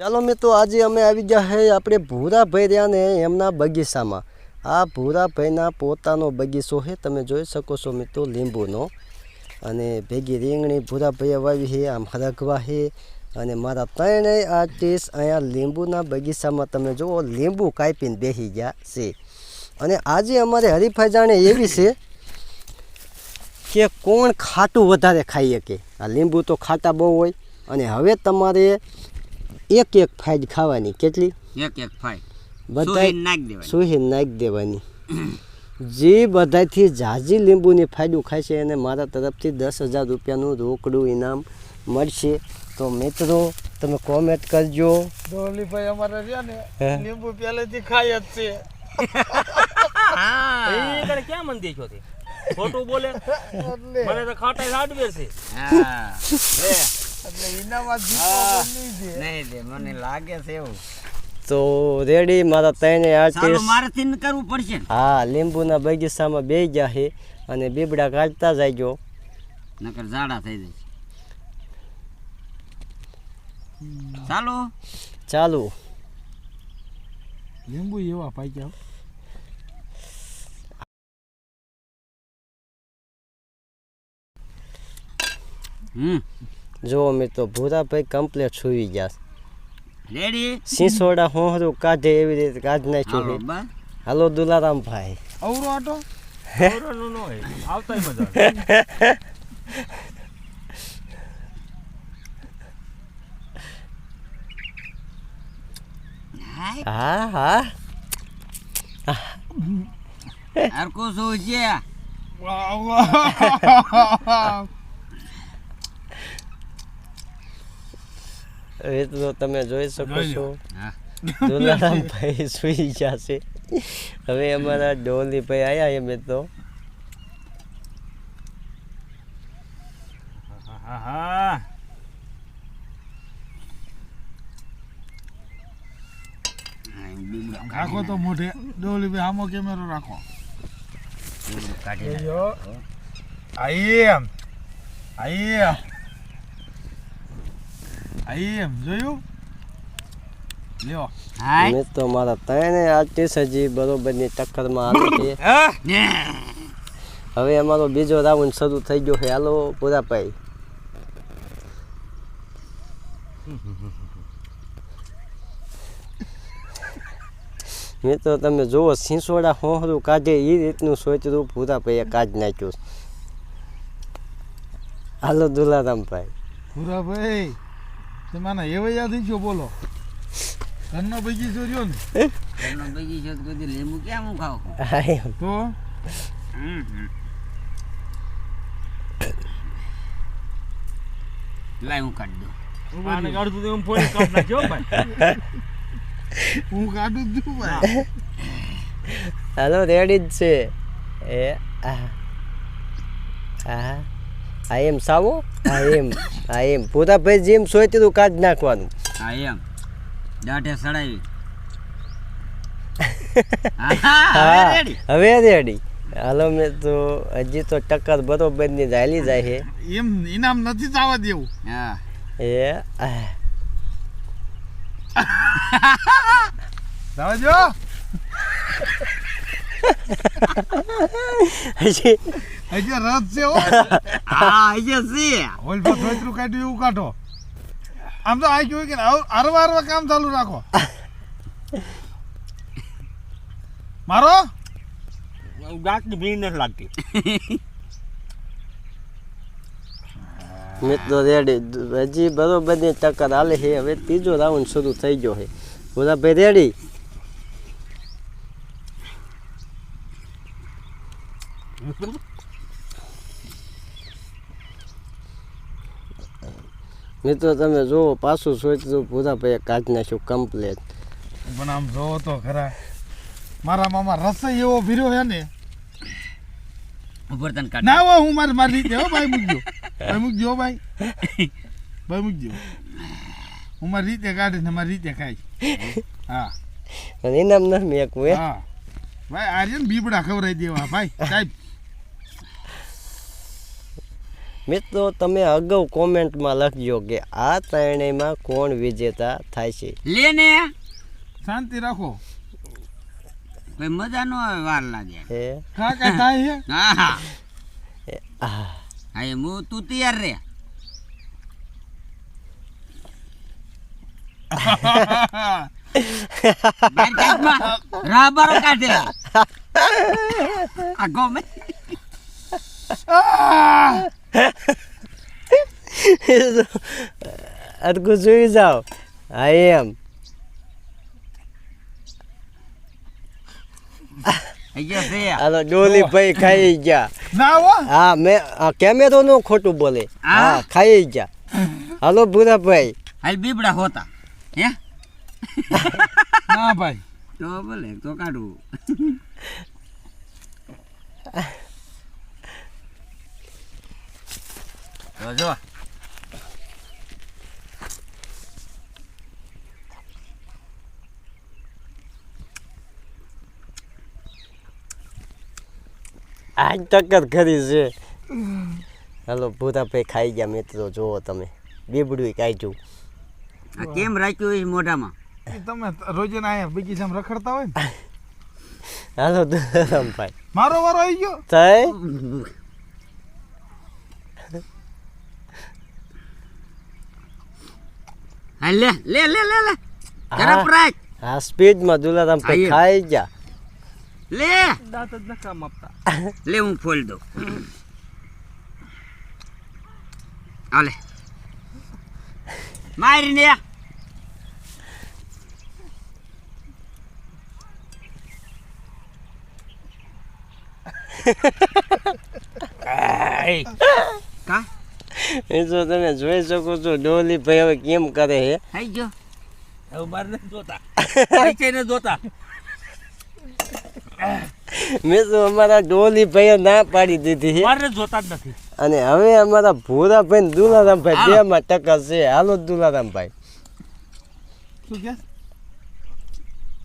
ચાલો મિત્રો, આજે અમે આવી ગયા છે આપણે ભૂરાભાઈ રહ્યા ને એમના બગીચામાં. આ ભૂરાભાઈના પોતાનો બગીચો છે તમે જોઈ શકો છો મિત્રો લીંબુનો. અને ભેગી રીંગણી ભૂરાભાઈએ વાવી છે આમ હરગવા છે અને મારા ત્રણેય આર્ટિસ્ટ અહીંયા લીંબુના બગીચામાં, તમે જુઓ, લીંબુ કાપીને બેસી ગયા છે. અને આજે અમારે હરીફાઈ એવી છે કે કોણ ખાટું વધારે ખાઈ શકે. આ લીંબુ તો ખાટા બહુ હોય. અને હવે તમારે એક એક ફાઈજ ખાવાની. કેટલી? એક એક ફાઈ બધા સુહીને નાખી દેવાની. સુહી નાખી દેવાની. જે બધાથી ઝાઝી લીંબુની ફાયદો ખાય છે એને મારા તરફથી દસ હજાર રૂપિયાનું રોકડું ઇનામ મળશે. તો મિત્રો તમે કોમેન્ટ કરજો. ડોલીભાઈ અમારે રહ્યા ને લીંબુ પહેલેથી ખાય જ છે. એ ક્યાં મન દેખ્યો તે? ખોટું બોલે? મને તો ખાટા હાડવેર છે. હા. મને લાગે છે એવું. તો રેડી મારા ત્રણે આર્ટિસ્ટ મારાથી કરવું પડશે હા લીંબુના બગીચામાં બે ગયા છે અને બીબડા કાઢતા જાય નકર ઝાડા થઈ જશે ચાલો. ચાલુ. લીંબુ એવા પાક્યા હમ. જો મિત્રો ભૂરાભાઈ કમ્પ્લેટ સુઈ ગયા રેડી સિંસોડા હોહરું કાઢે એવી રીતે કાઢી નાખ્યું હાલો દુલારામ ભાઈ અવરો આટો? અવરો નો હોય. આવતાય મજા હા હા. હા હરકું વાહ છે એ તો તમે જોઈ શકો છો. દુલારામભાઈ સુઈ ગયા છે. હવે અમારા ડોલીભાઈ આવ્યા એમ તો હા હા હા, એમ બીબડો રાખો તો મોઢે. ડોલીભાઈ આમો કેમેરો રાખો. એમ. આઈ એમ. આઈ એમ જોયું? લ્યો. હાય. મેં તો મારા ત્રણે આર્ટિસ્ટ હજી બરોબરની ટક્કરમાં આવી છે. હવે અમારો બીજો રાઉન્ડ શરૂ થઈ ગયો છે. હાલો મેં તો તમે જુઓ સિંસોડા હોહરું કાઢે એ રીતનું સોચરું પૂરાભાઈએ કાઢ નાખ્યું હાલો દુલારામભાઈ પૂરા ભાઈ. તમારા એવા યાદ છો બોલો. ઘરનો બગીચો રહ્યો ને. ઘરનો બગીચો તો લીંબુ ક્યાં હું ખાવ હા તો. લાય હું કાઢી દઉં. આને કાઢતું તો એમ ફોન કાઢ નાખ્યો ભાઈ. હું કાઢું જ છું ભાઈ. હાલો રેડી જ છે. એ આહા આ. આ એમ સાવો? હા એમ હા એમ. પૂરાભાઈ જેમ સોચરું કાઢ નાખવાનું. હા એમ. દાઢે સડાવી. હવે રેડી હાલો મેં તો હજી તો ટક્કર બરોબરની ચાલી જાય છે એમ ઇનામ નથી જવા દેવું. હા. એ સમજો હજી હજી રસ છે હો. હા અહીંયા છે. ઓલ પર થોતરું કાઢ્યું એવું કાઢો. આમ તો આ કેવું કે અરવા અરવા કામ ચાલુ રાખો. મારો? ગાંઠની ભીડ નથી લાગતી. મિત્રો રેડી. હજી બરોબરની ટક્કર હાલે છે. હવે ત્રીજો રાઉન્ડ શરૂ થઈ ગયો છે. ભાઈ રેડી? મિત્રો તમે જુઓ પાછું સોચતું પૂરાભાઈએ કાઢી નાખ્યું કમ્પ્લેટ પણ આમ જોવો તો ખરા. મારા મામા રસોઈ એવો ભીર્યો હે ને. ઉપર તને કાઢ ના હો હું મારી મારી રીતે હો ભાઈ મૂકજો ભાઈ મૂકજો હો ભાઈ. ભાઈ મૂકજો હું મારી રીતે કાઢીશ ને મારી રીતે ખાઈ હા. અને ઇનામ નથી મેં હે હા. ભાઈ આર્યન બીબડા ખવડાવી દેવા ભાઈ સાહેબ. મિત્રો તમે અગાઉ કોમેન્ટમાં લખજો કે આ ત્રણેયમાં કોણ વિજેતા થાય છે. લે ને. શાંતિ રાખો. ભાઈ મજા નો આવે વાર લાગે. હે? કા કા થાય હા હા. આ હા એ હું તું તૈયાર રે. બાર રાબરો કાઢે. આ ગમે. અટકું જોઈ જાઓ. હા એમ હાલો ડોલી ભાઈ ખાઈ ગયા. ના હા. મેં કેમેરો નો ખોટું બોલે. હા? ખાઈ ગયા. હાલો ભૂરા ભાઈ. હાલ બીબડા હોતા. હે? ના ભાઈ. તો કાઢું. તો જો આજ ટક્કર કરી છે હલો ભૂરા ભાઈ ખાઈ ગયા મિત્રો જુઓ તમે બીબડું કાઢ્યું આ કેમ રાખ્યું છે મોઢામાં તમે રોજે ના બીજી બગીચામાં રખડતા હોય હાલો દુરામભાઈ મારો વારો આવી ગયો થઈ હા લે લે લે લે લે. ઝડપ રાખ હા સ્પીડમાં દુલારામભાઈ આયે. ખાઈ ગયા લે. દાંત જ ન કામ આપતા. લે હું ફોલ દઉં. હાલે મારીને કા એ જો તમે જોઈ શકો છો ડોલી ભાઈ હવે કેમ કરે હે થઈ ગયો. હવે બાર નથી જોતા. પૈસે નથી જોતા. મિત્રો અમારા ડોલી ભાઈએ ના પાડી દીધી છે. મારે જોતા જ નથી. અને હવે અમારા ભૂરા ભાઈ ને દુલારામભાઈ બે માં ટક્કર છે. હાલો દુલારામભાઈ. શું કે?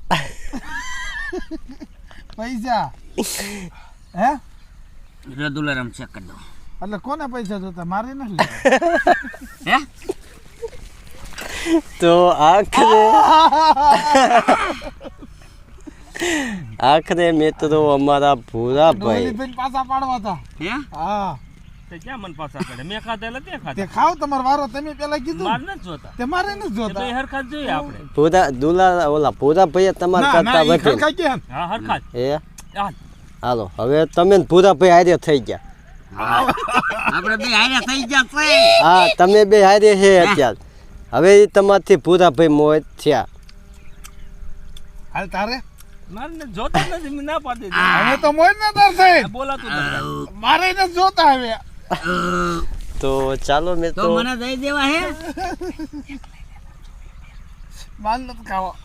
પૈસા. હે? દુલારામ ચેક કરી દઉં એટલે કોને પૈસા જોતા? મારે નથી હે? તો આખરે આખરે મિત્રો અમારા ભૂરા ભાઈ. પાછા પાડવા હતા. હે? હા. તે ક્યાં મન પાછા કરે મેં ખાધેલા તે તે ખાધા. ખાવ તમારો વારો તમે પેલા કીધું. મારે નથી જોતા. તે મારે નથી જોતા. બે હરખા જોઈએ આપણે. ભૂરા દુલા ઓલા ભૂરા ભાઈએ તમારા ના ના કરતા વધે હા હરખા જ હાલો હવે તમે ને ભૂરા ભાઈ હારે થઈ ગયા. આપણે બે હારે થઈ ગયા છે. હા તમે બે હારે છે અત્યારે. હવે તમારથી પૂરા ભાઈ મોહ થયા. હાલ તારે? મારે જોતા નથી મેં ના પાડી હવે તો મોજ ના તાર થઈ બોલાતું મારે નથી જોતા હવે. તો ચાલો તો મને દઈ દેવા હે? માલ ખાવા.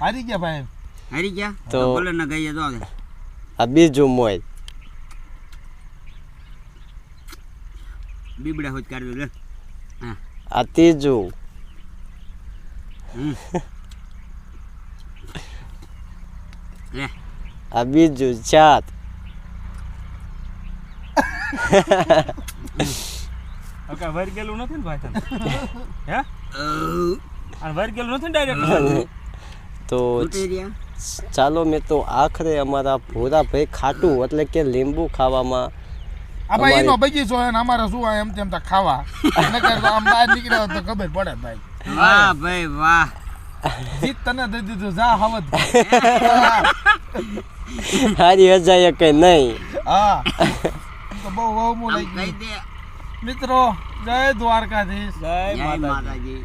હારી ગયા ભાઈ હારી ગયા? તો- તો બોલે ના ગઈ તો આ બીજું મોય બીબડા હોત કાઢી દો લે. હા. આ ત્રીજું. લે. આ બીજું ચાર. ઓકે વર ગેલું નથી ને ભાઈ તને? હે? અને વર ગેલું નથી ને ડાયરેક્ટ તો ચાલો મેં તો આખરે અમારા ભોરા ભાઈ ખાટું એટલે કે લીંબુ ખાવામાં આ ભાઈ એનો બગીચો હોય ને અમારે શું હોય એમ તેમ તો ખાવા. નકર તો આમ બહાર નીકળ્યા તો ખબર પડે ભાઈ. વાહ ભાઈ વાહ. જીત તને દઈ દીધું જા હવત. હારી હજાય કઈ નહીં? હા. તો બહુ બહુ મુ લઈ કહી ગયું દે. મિત્રો જય દ્વારકાધીશ. જય માતાજી.